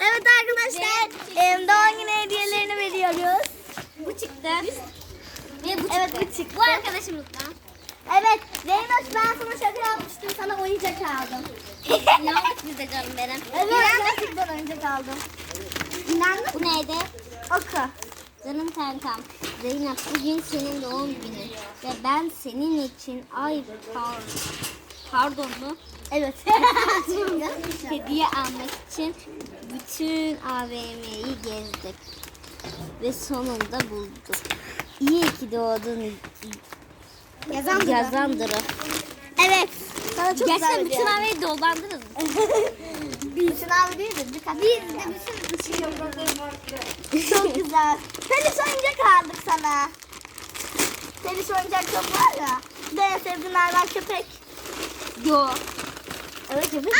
Evet arkadaşlar em, doğum günü hediyelerini veriyoruz. Bu çıktı. Ve bu Evet, çıktı. bu çıktı. Bu arkadaşımızdan. Evet Zeynoş ben sana şaka yapmıştım sana oyuncak aldım. İnandık bize canım benim. Evet gerçekten oyuncak aldım. İnandın Bu neydi? Oku. Canım kankam. Zeynep bugün senin doğum günün. Ve ben senin için ay pardon. Pardon mu? Evet. Hediye almak için bütün AVM'yi gezdik. Ve sonunda bulduk. İyi ki doğdun Yazan Duru. yazan Duru. Evet. Sana çok Gerçekten bütün hediye. AVM'yi dolandınız? Bir sınav değil de birkaç. Biz de bütün Çok güzel. Peluş oyuncak aldık sana. Peluş oyuncak çok var ya. Bir de en sevdiğin hayvan köpek. Yo. Evet köpek.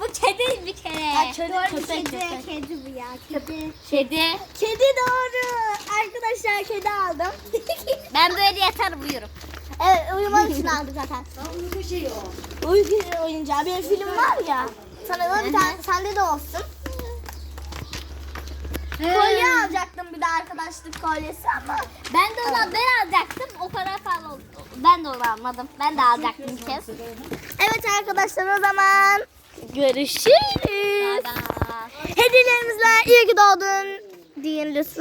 Bu kedi bir kere. Ya çocuk Doğru, köpek, kedi. köpek. Kedi bu ya. Kedi. Kedi. Kedi doğru. Arkadaşlar kedi aldım. Ben böyle yatar uyurum. evet uyumak için aldık zaten. Uyku oyuncağı. Bir film var ya. Sana da bir tane sende de olsun. Kolye alacaktım bir de arkadaşlık kolyesi ama. Ben de ona ben alacaktım. Almadım. Ben de alacaktım bir kez. Evet arkadaşlar o zaman görüşürüz. Hediyelerimizle iyi ki doğdun. Deyin lütfen.